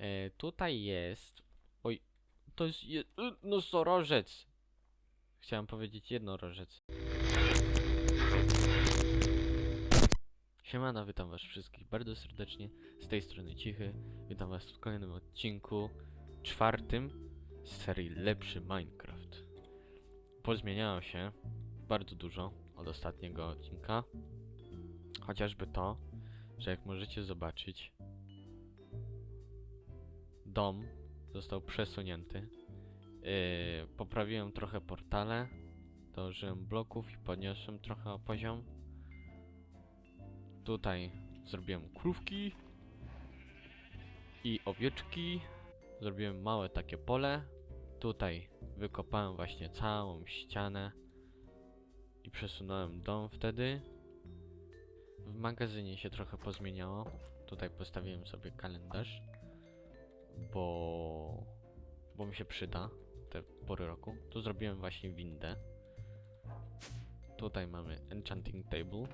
E, tutaj jest... Oj, to jest je... y, nosorożec! Chciałem powiedzieć jednorożec. Siemano, witam was wszystkich bardzo serdecznie. Z tej strony Cichy. Witam was w kolejnym odcinku, czwartym z serii Lepszy Minecraft. Pozmieniało się bardzo dużo od ostatniego odcinka. Chociażby to, że jak możecie zobaczyć, dom został przesunięty. Yy, poprawiłem trochę portale, dołożyłem bloków i podniosłem trochę poziom. Tutaj zrobiłem krówki i owieczki. Zrobiłem małe takie pole. Tutaj wykopałem właśnie całą ścianę i przesunąłem dom wtedy. W magazynie się trochę pozmieniało. Tutaj postawiłem sobie kalendarz, bo, bo mi się przyda te pory roku. Tu zrobiłem właśnie windę. Tutaj mamy enchanting table.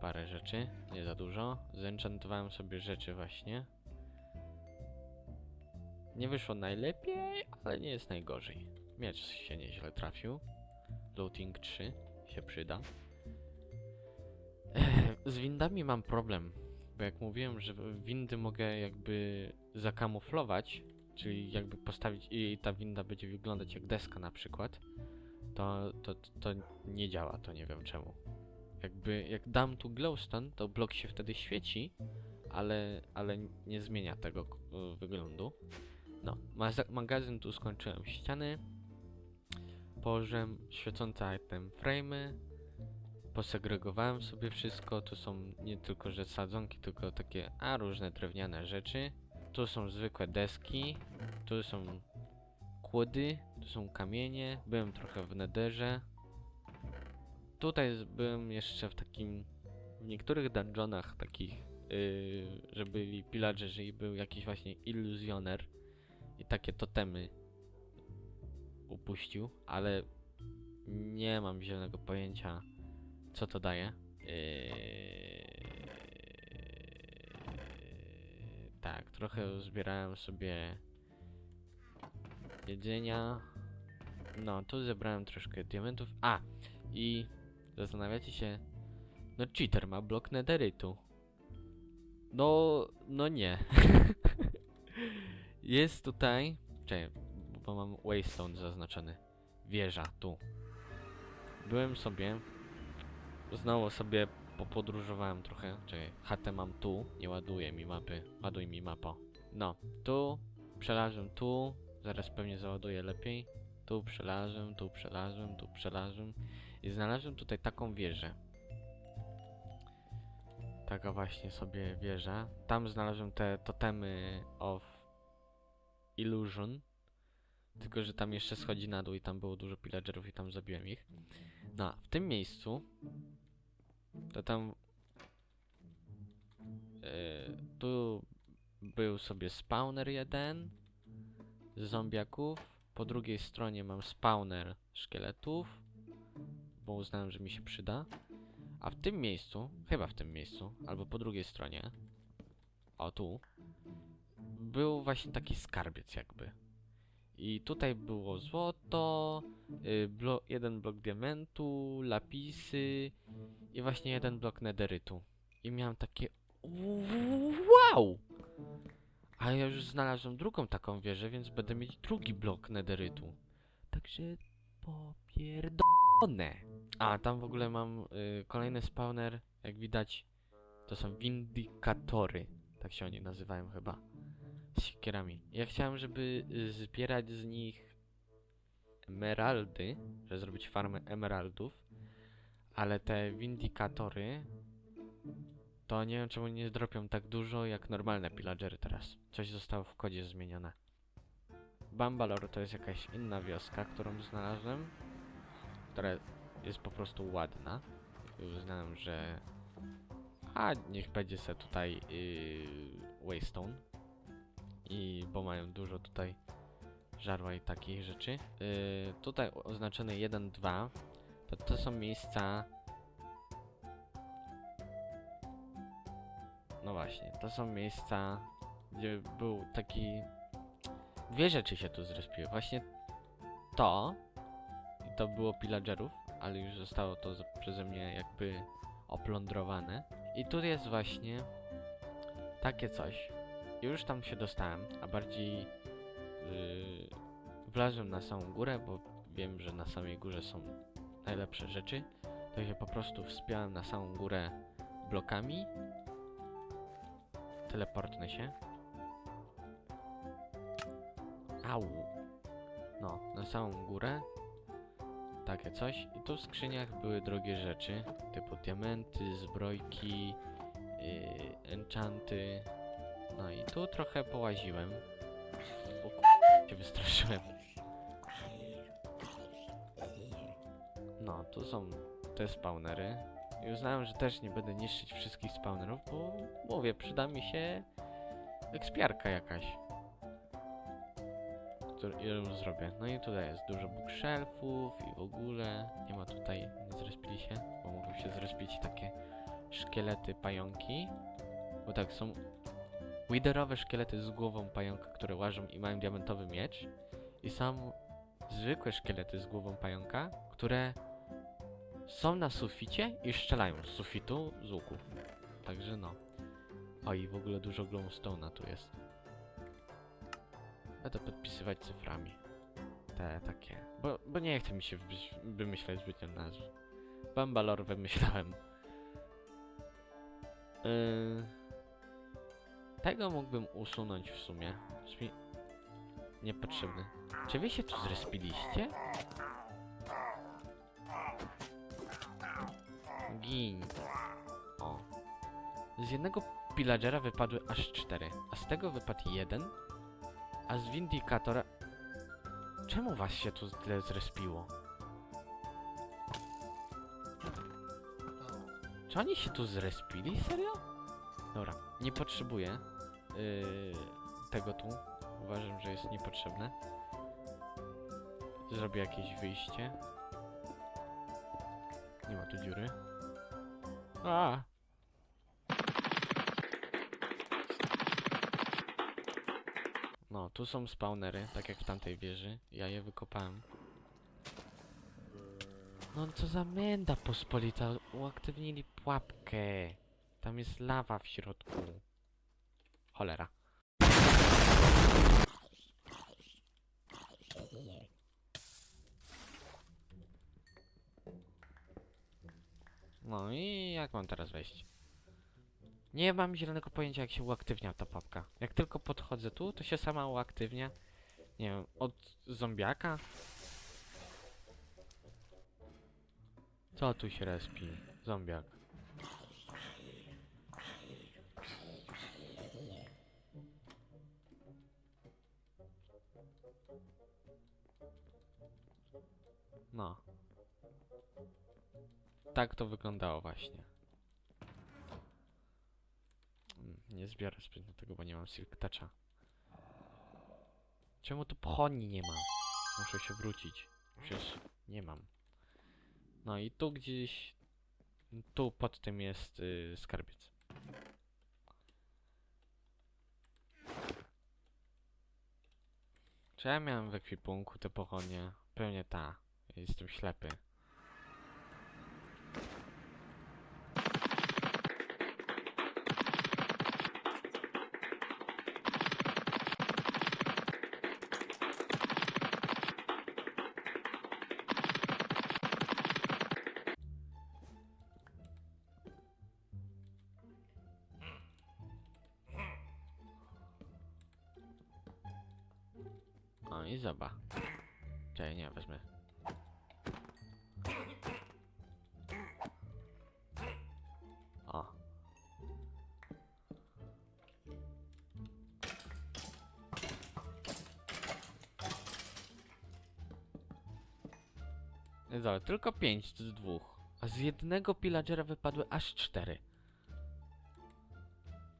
Parę rzeczy, nie za dużo. Zenchantowałem sobie rzeczy właśnie. Nie wyszło najlepiej, ale nie jest najgorzej. Miecz się nieźle trafił. Looting 3 się przyda. Z windami mam problem, bo jak mówiłem, że windy mogę jakby zakamuflować, czyli jakby postawić i ta winda będzie wyglądać jak deska na przykład, to, to, to nie działa, to nie wiem czemu. Jakby jak dam tu glowstone, to blok się wtedy świeci, ale, ale nie zmienia tego y, wyglądu. No, magazyn tu skończyłem ściany, położyłem świecące item frame'y, posegregowałem sobie wszystko, tu są nie tylko że sadzonki, tylko takie, a różne drewniane rzeczy. Tu są zwykłe deski, tu są kłody, tu są kamienie, byłem trochę w nederze. Tutaj byłem jeszcze w takim, w niektórych dungeonach takich, yy, że byli pillagerzy i był jakiś właśnie iluzjoner i takie totemy upuścił, ale nie mam zielonego pojęcia co to daje. Yy, tak, trochę zbierałem sobie jedzenia. No, tu zebrałem troszkę diamentów. A! I zastanawiacie się, no cheater ma blok nederytu. No, no nie. Jest tutaj, czekaj, bo mam waystone zaznaczony. Wieża, tu. Byłem sobie, znowu sobie popodróżowałem trochę. Czekaj, chatę mam tu, nie ładuje mi mapy. Ładuj mi mapo. No, tu, przelazłem tu, zaraz pewnie załaduję lepiej. Tu przelazłem, tu przelazłem, tu przelazłem. I znalazłem tutaj taką wieżę. Taka właśnie sobie wieża. Tam znalazłem te totemy of illusion. Tylko, że tam jeszcze schodzi na dół i tam było dużo pillagerów i tam zabiłem ich. No, w tym miejscu to tam yy, tu był sobie spawner jeden z zombiaków. Po drugiej stronie mam spawner szkieletów, bo uznałem, że mi się przyda. A w tym miejscu, chyba w tym miejscu, albo po drugiej stronie, o tu, był właśnie taki skarbiec jakby. I tutaj było złoto, y, blo jeden blok diamentu, lapisy i właśnie jeden blok nederytu. I miałem takie wow! A ja już znalazłem drugą taką wieżę, więc będę mieć drugi blok nederytu. Także popierdolone. A, tam w ogóle mam y, kolejny spawner, jak widać, to są windykatory. Tak się oni nazywają chyba. Siekierami. Ja chciałem, żeby y, zbierać z nich emeraldy, żeby zrobić farmę emeraldów, ale te windykatory to nie wiem czemu nie dropią tak dużo jak normalne pillagery teraz. Coś zostało w kodzie zmienione. Bambalor to jest jakaś inna wioska, którą znalazłem, która jest po prostu ładna. I uznałem, że a niech będzie se tutaj yy, Waystone. I bo mają dużo tutaj żarła i takich rzeczy. Yy, tutaj oznaczone 1, 2 to to są miejsca No właśnie, to są miejsca gdzie był taki... Dwie rzeczy się tu zrespiły. Właśnie to, i to było pillagerów, ale już zostało to przeze mnie jakby oplądrowane. I tu jest właśnie takie coś. Już tam się dostałem, a bardziej yy, wlazłem na samą górę, bo wiem, że na samej górze są najlepsze rzeczy. To się po prostu wspiąłem na samą górę blokami. Teleportnę się. Au. No, na samą górę. Takie coś. I tu w skrzyniach były drogie rzeczy, typu diamenty, zbrojki, yy, enchanty. No i tu trochę połaziłem. O k- się wystraszyłem. No, tu są te spawnery. I uznałem, że też nie będę niszczyć wszystkich spawnerów, bo mówię, przyda mi się ekspiarka jakaś. Którą zrobię. No i tutaj jest dużo bookshelfów i w ogóle. Nie ma tutaj, nie zrespili się, bo mogą się zrespić takie szkielety pająki. Bo tak, są widerowe szkielety z głową pająka, które łażą i mają diamentowy miecz. I są zwykłe szkielety z głową pająka, które są na suficie i strzelają z sufitu z łuku. Także no. O i w ogóle dużo glowstone'a tu jest. Będę podpisywać cyframi. Te takie. Bo, bo nie chce mi się wymyślać zbytnio nazw. Bambalor wymyślałem. Yy, tego mógłbym usunąć w sumie. Jest mi niepotrzebny. Czy wy się tu zrespiliście? Gin. O. Z jednego pillagera wypadły aż cztery, a z tego wypadł jeden, a z Vindicatora... Czemu was się tu tyle zrespiło? Czy oni się tu zrespili? Serio? Dobra, nie potrzebuję tego tu. Uważam, że jest niepotrzebne. Zrobię jakieś wyjście. Nie ma tu dziury. A! No, tu są spawnery, tak jak w tamtej wieży. Ja je wykopałem. No co za menda pospolita, uaktywnili pułapkę. Tam jest lawa w środku. Cholera. No i jak mam teraz wejść? Nie mam zielonego pojęcia jak się uaktywnia ta papka. Jak tylko podchodzę tu, to się sama uaktywnia. Nie wiem, od zombiaka? Co tu się respi? Zombiak. No. Tak to wyglądało właśnie. Mm, Nie zbiorę sprytnie tego, bo nie mam silk toucha. Czemu tu pochodni nie ma? Muszę się wrócić. Przecież nie mam. No i tu gdzieś... Tu pod tym jest y, skarbiec. Czy ja miałem w ekwipunku te pochodnie? Pewnie ta. Jestem ślepy. O i zobacz. Czekaj, nie, wezmę. Dobra, tylko pięć z dwóch. A z jednego pillagera wypadły aż cztery.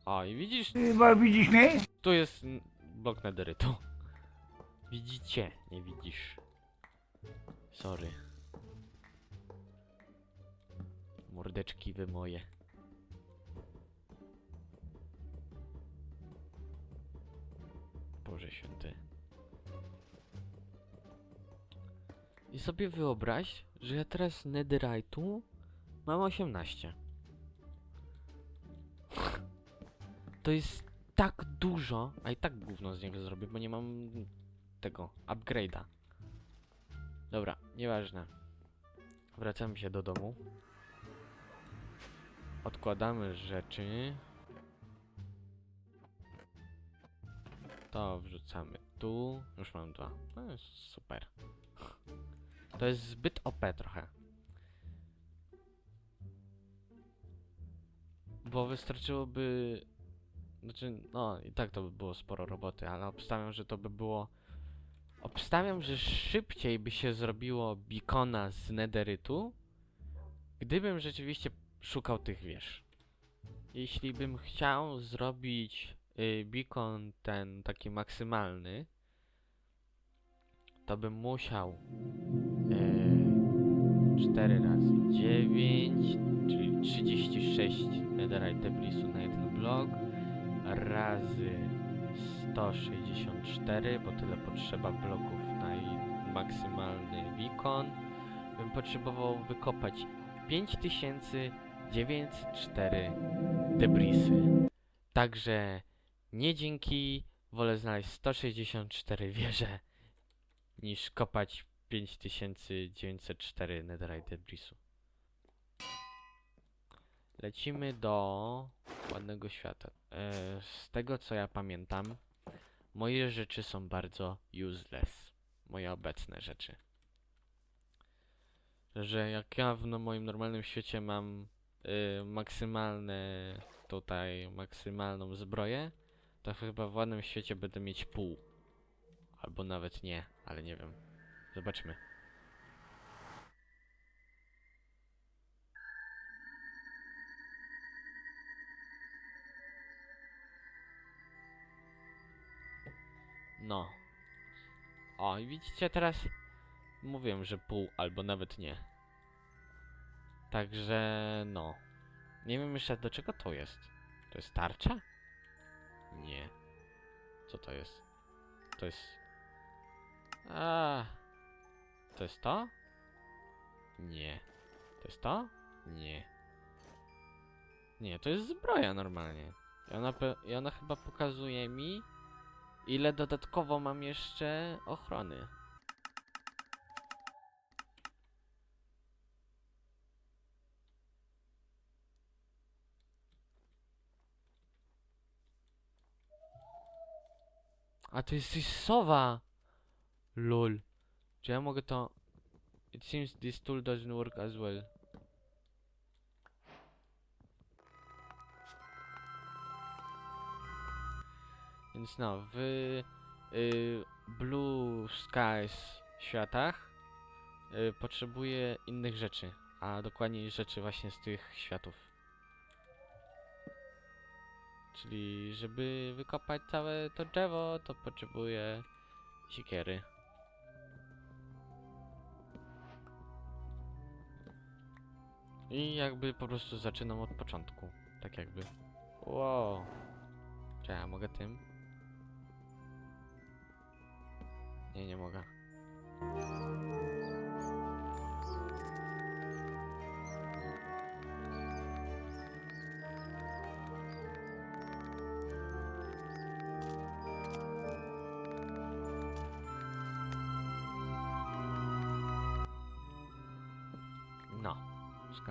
O, i widzisz, Bo widzisz mnie? tu jest blok nederytu. Widzicie, nie widzisz. Sorry. Mordeczki wy moje. Boże Święty. I sobie wyobraź, że ja teraz netherite'u mam 18. To jest tak dużo, a i tak gówno z niego zrobię, bo nie mam tego upgrade'a. Dobra, nieważne. Wracamy się do domu. Odkładamy rzeczy. To wrzucamy tu. Już mam dwa. To jest super. To jest zbyt OP trochę. Bo wystarczyłoby... Znaczy, no i tak to by było sporo roboty, ale obstawiam, że to by było... Obstawiam, że szybciej by się zrobiło beacona z nederytu, gdybym rzeczywiście szukał tych wież. Jeśli bym chciał zrobić y, beacon ten taki maksymalny, to bym musiał 4 razy 9, czyli 36 netherite blisu na jeden blok, razy 164, bo tyle potrzeba bloków na maksymalny beacon, bym potrzebował wykopać 5904 debrisy. Także nie dzięki, wolę znaleźć 164 wieże niż kopać 5904 netherite debrisu. Lecimy do ładnego świata. E, z tego co ja pamiętam, moje rzeczy są bardzo useless. Moje obecne rzeczy. Że jak ja w no, moim normalnym świecie mam y, maksymalne tutaj, maksymalną zbroję, to chyba w ładnym świecie będę mieć pół. Albo nawet nie, ale nie wiem. Zobaczmy. No. O, i widzicie teraz? Mówiłem, że pół albo nawet nie. Także no. Nie wiem jeszcze do czego to jest. To jest tarcza? Nie. Co to jest? To jest... A, To jest to? Nie. To jest to? Nie. Nie, to jest zbroja normalnie. I ona, I ona chyba pokazuje mi, ile dodatkowo mam jeszcze ochrony. A to jest coś sowa! Lol. Czy ja mogę to... It seems this tool doesn't work as well. Więc no, w y, Blue Skies światach y, potrzebuję innych rzeczy, a dokładniej rzeczy właśnie z tych światów. Czyli żeby wykopać całe to drzewo, to potrzebuję siekiery. I jakby po prostu zaczynam od początku. Tak jakby. Wow. Czy ja mogę tym? Nie, nie mogę.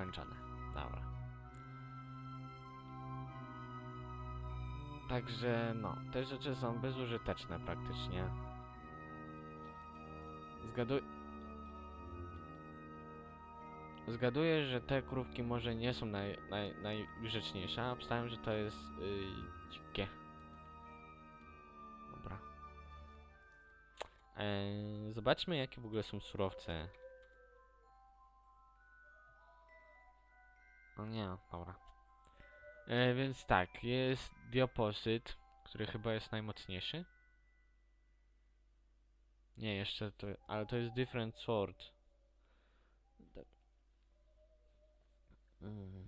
Skończone. Dobra. Także no, te rzeczy są bezużyteczne praktycznie. Zgaduj... Zgaduję, że te krówki może nie są naj, naj, najgrzeczniejsze, a obstawiam, że to jest yy, dzikie. Dobra. Eee, zobaczmy, jakie w ogóle są surowce. No nie, dobra. E, więc tak, jest diopozyt, który chyba jest najmocniejszy. Nie, jeszcze to, ale to jest different sword. Tak. Mm.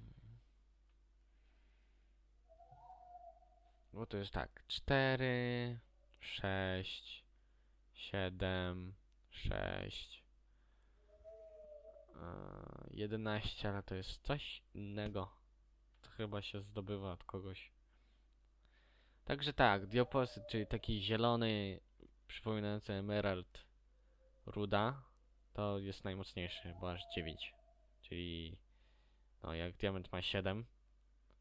Bo to jest tak, 4, sześć, siedem, sześć, e, jedenaście, ale to jest coś innego. To chyba się zdobywa od kogoś. Także tak, diopozyt, czyli taki zielony, przypominający emerald ruda, to jest najmocniejszy, bo aż 9. Czyli no jak diament ma 7,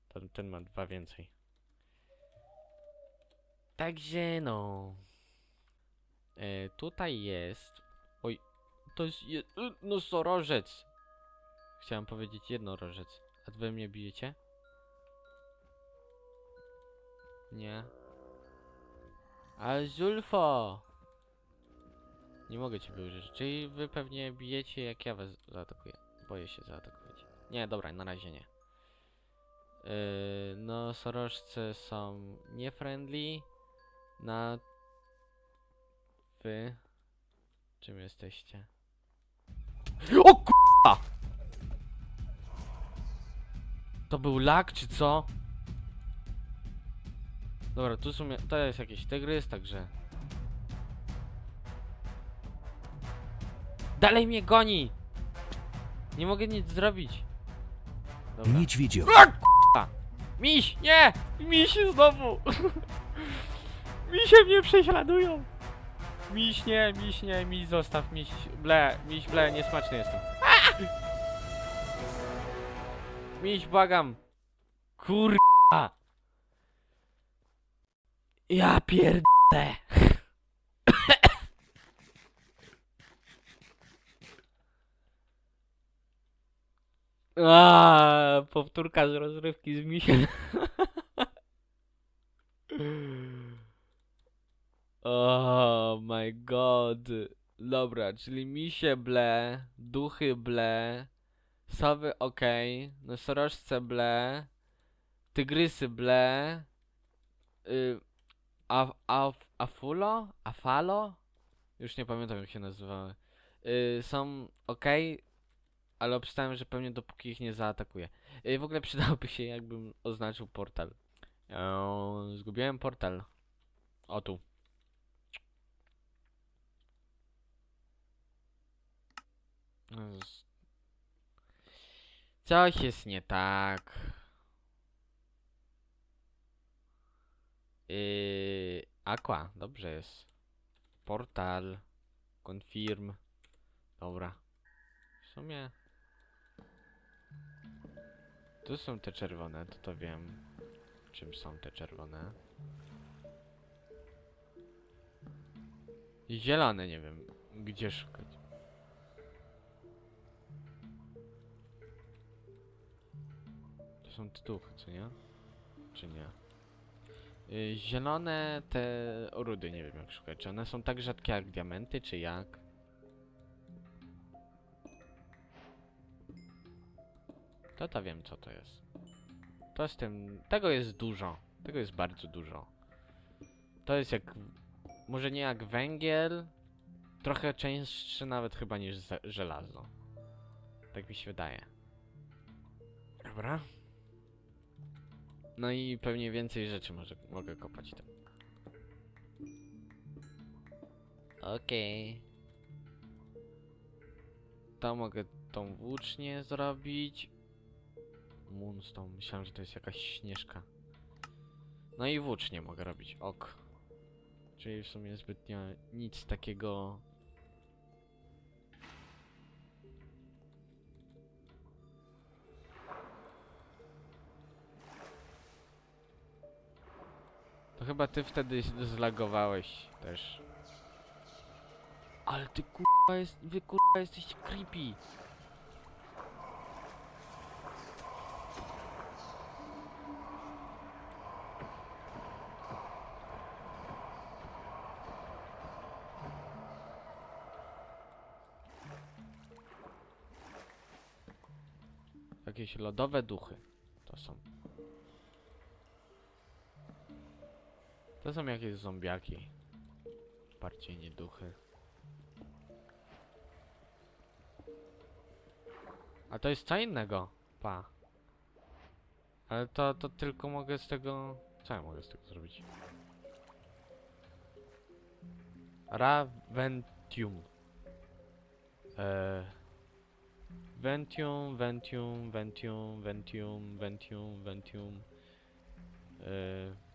to ten ma dwa więcej. Także no. E, tutaj jest. Oj, to jest je, y, nosorożec. Chciałem powiedzieć jednorożec. A wy mnie bijecie? Nie. Ale Zulfo! Nie mogę cię użyć. Czyli wy pewnie bijecie jak ja was zaatakuję. Boję się zaatakować. Nie, dobra, na razie nie. Yy, no, sorożce są niefriendly. Na... Wy... Czym jesteście? O k***a! To był lag, czy co? Dobra, tu są... To jest jakiś tygrys, także... Dalej mnie goni! Nie mogę nic zrobić. Dobra. Niedźwiedzio. Miś! Nie! Misi znowu! Misie mnie prześladują! Miś nie, miś nie, miś zostaw, miś ble, miś ble, niesmaczny jestem. Miś, błagam! Kurwa! Ja pierdolę! A, powtórka z rozrywki z misiem. oh my god. Dobra, czyli misie ble, duchy ble, sowy okej, nosorożce ble, tygrysy ble, y, af, af, afulo? Afalo? Już nie pamiętam jak się nazywały. Y, są okej, ale obstałem, że pewnie dopóki ich nie zaatakuje. Y, w ogóle przydałoby się, jakbym oznaczył portal. Eee, zgubiłem portal. O tu. Coś jest nie tak. Yy, Aqua, dobrze jest. Portal. Confirm. Dobra. W sumie. Tu są te czerwone, to to wiem. Czym są te czerwone? Zielone, nie wiem. Gdzie szukać? Są duchy, co nie? Czy nie? Y, zielone te rudy, nie wiem jak szukać. Czy one są tak rzadkie jak diamenty, czy jak? To to wiem co to jest. To z tym... Tego jest dużo. Tego jest bardzo dużo. To jest jak... Może nie jak węgiel. Trochę częstszy nawet chyba niż żelazo. Tak mi się wydaje. Dobra. No i pewnie więcej rzeczy może mogę kopać tam. Okej. To mogę tą włócznię zrobić. Moonstone. Myślałem, że to jest jakaś śnieżka. No i włócznie mogę robić. Ok. Czyli w sumie zbytnio nic takiego... chyba ty wtedy zlagowałeś też. Ale ty kurwa jest... Wy kurwa jesteście creepy. Jakieś lodowe duchy. To są jakieś zombiaki. Bardziej nie duchy. A to jest co innego. Pa. Ale to, to tylko mogę z tego... Co ja mogę z tego zrobić? Raventium. E, Ventium, Ventium, Ventium, Ventium, Ventium, Ventium. E,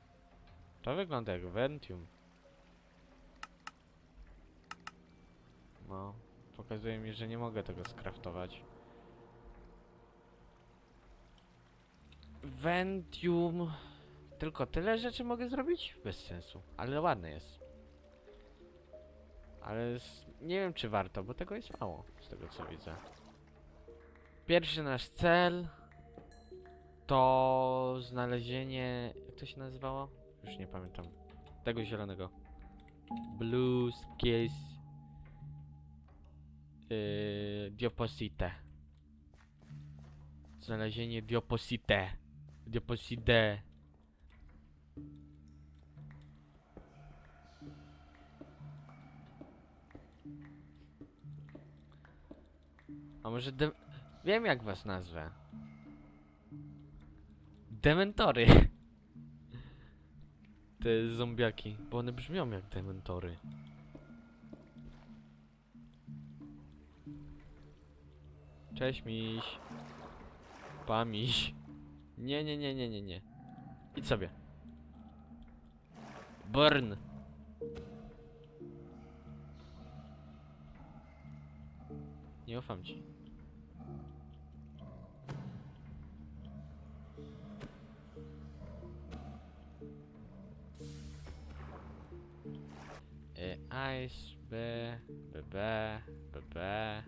to wygląda jak Ventium. No, pokazuje mi, że nie mogę tego skraftować. Ventium. Tylko tyle rzeczy mogę zrobić? Bez sensu. Ale ładne jest. Ale s- nie wiem czy warto, bo tego jest mało, z tego co widzę. Pierwszy nasz cel to znalezienie. Jak to się nazywało? Już nie pamiętam. Tego zielonego. Blue Case yy, Dioposite. Znalezienie Dioposite. Dioposite. A może de... Wiem jak was nazwę. Dementory. Te zombiaki, bo one brzmią jak dementory. Cześć miś. Pa miś. Nie, nie, nie, nie, nie, nie. Idź sobie. Burn. Nie ufam ci. E, ice, bear, bear, bear,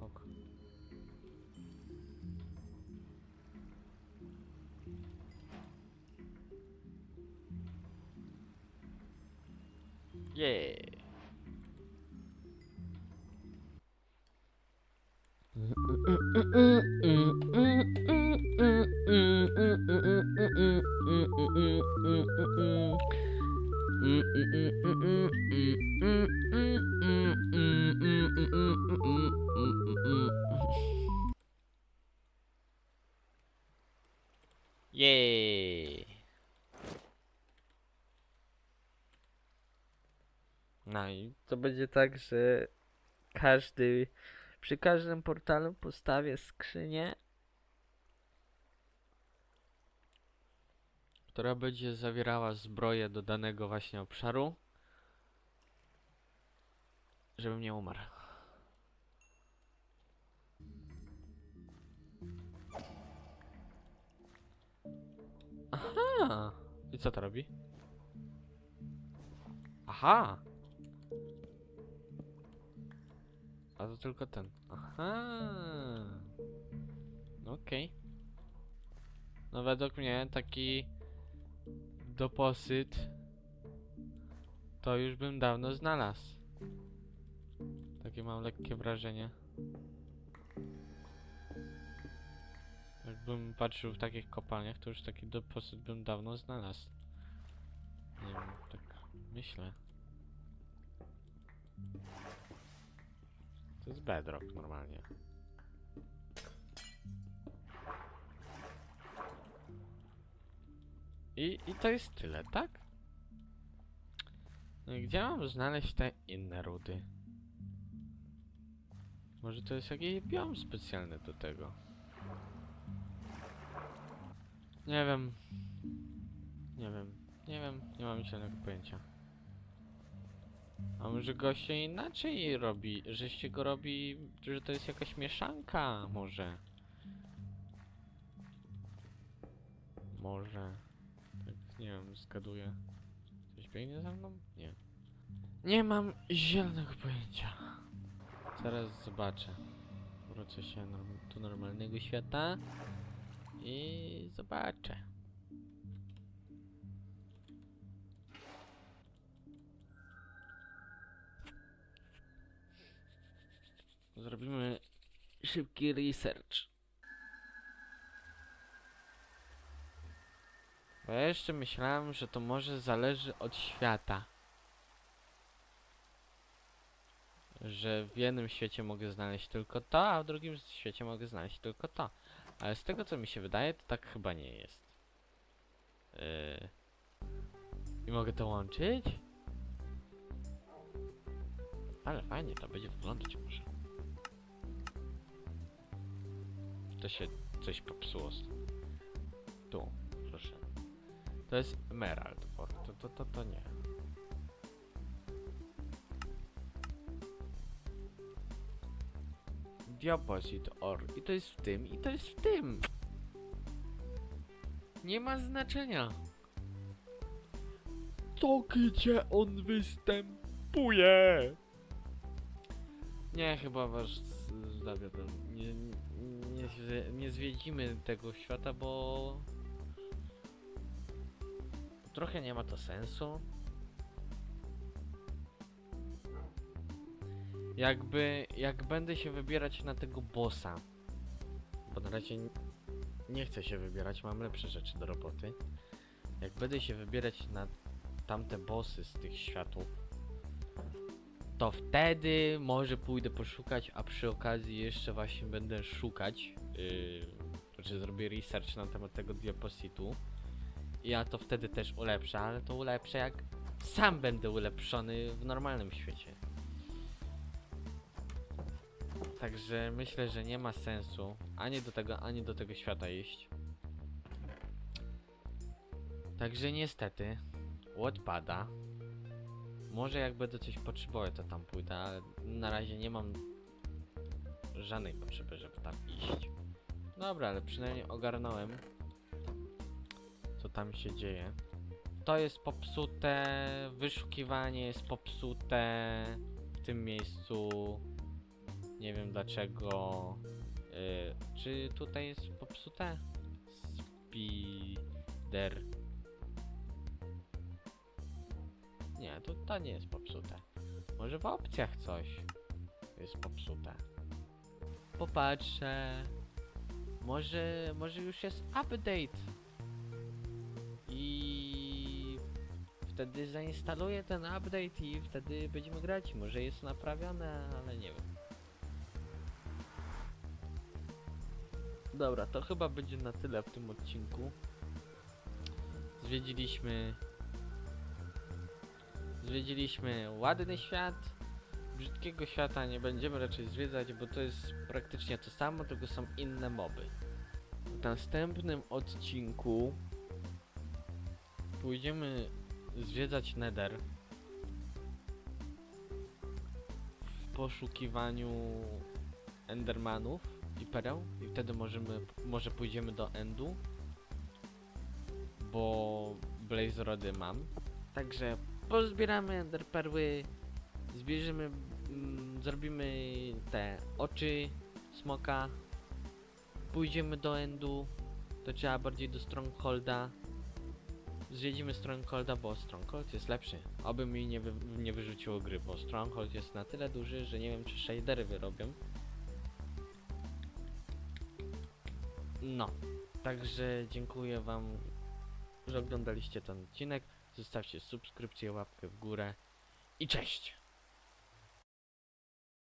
Ok. Yeah. Jej. No i to będzie tak, że każdy przy każdym portalu postawię skrzynię, która będzie zawierała zbroję do danego właśnie obszaru, żebym nie umarł. Aha! I co to robi? Aha! A to tylko ten. Aha. Okej. No według mnie taki doposyt to już bym dawno znalazł. Takie mam lekkie wrażenie. Jakbym patrzył w takich kopalniach, to już taki doposyt bym dawno znalazł. Nie wiem, tak myślę. To jest bedrock normalnie. I, I to jest tyle, tak? No i gdzie mam znaleźć te inne rudy? Może to jest jakiś biom specjalny do tego? Nie wiem. Nie wiem. Nie wiem. Nie mam zielonego pojęcia. A może goście inaczej robi, żeście go robi, że to jest jakaś mieszanka, może. Może. Nie wiem, zgaduję. Coś biegnie za mną? Nie. Nie mam zielonego pojęcia. Zaraz zobaczę. Wrócę się do normalnego świata i zobaczę. Zrobimy szybki research. Bo ja jeszcze myślałem, że to może zależy od świata. Że w jednym świecie mogę znaleźć tylko to, a w drugim świecie mogę znaleźć tylko to. Ale z tego co mi się wydaje, to tak chyba nie jest. Yy... I mogę to łączyć? Ale fajnie to będzie wyglądać może. To się coś popsuło. Tu. To jest Emerald Ore. To, to, to, to nie. Deposit Ore. I to jest w tym, i to jest w tym. Nie ma znaczenia. To gdzie on występuje? Nie, chyba was zawiodłem. Nie, nie, nie, nie zwiedzimy tego świata, bo... Trochę nie ma to sensu. Jakby, jak będę się wybierać na tego bossa, bo na razie nie chcę się wybierać, mam lepsze rzeczy do roboty. Jak będę się wybierać na tamte bossy z tych światów, to wtedy może pójdę poszukać, a przy okazji jeszcze właśnie będę szukać, yy, że zrobię research na temat tego diapositu. Ja to wtedy też ulepszę, ale to ulepszę jak sam będę ulepszony w normalnym świecie. Także myślę, że nie ma sensu ani do tego, ani do tego świata iść. Także niestety, odpada. Może jak będę coś potrzebować, to tam pójdę, ale na razie nie mam żadnej potrzeby, żeby tam iść. Dobra, ale przynajmniej ogarnąłem, tam się dzieje. To jest popsute, wyszukiwanie jest popsute w tym miejscu. Nie wiem dlaczego. Yy, czy tutaj jest popsute? Spider. Nie, to, to nie jest popsute. Może w opcjach coś jest popsute. Popatrzę. Może, może już jest update. Wtedy zainstaluję ten update i wtedy będziemy grać. Może jest naprawione, ale nie wiem. Dobra, to chyba będzie na tyle w tym odcinku. Zwiedziliśmy. Zwiedziliśmy ładny świat. Brzydkiego świata nie będziemy raczej zwiedzać, bo to jest praktycznie to samo, tylko są inne moby. W następnym odcinku pójdziemy zwiedzać Nether w poszukiwaniu Endermanów i pereł i wtedy możemy, może pójdziemy do Endu, bo Blaze Rody mam. Także pozbieramy Ender Perły, zbierzemy, mm, zrobimy te oczy smoka, pójdziemy do Endu, to trzeba bardziej do Strongholda. Zwiedzimy Strongholda, bo Stronghold jest lepszy. Oby mi nie, wy, nie wyrzuciło gry, bo Stronghold jest na tyle duży, że nie wiem czy shadery wyrobią. No, także dziękuję wam, że oglądaliście ten odcinek. Zostawcie subskrypcję, łapkę w górę i cześć!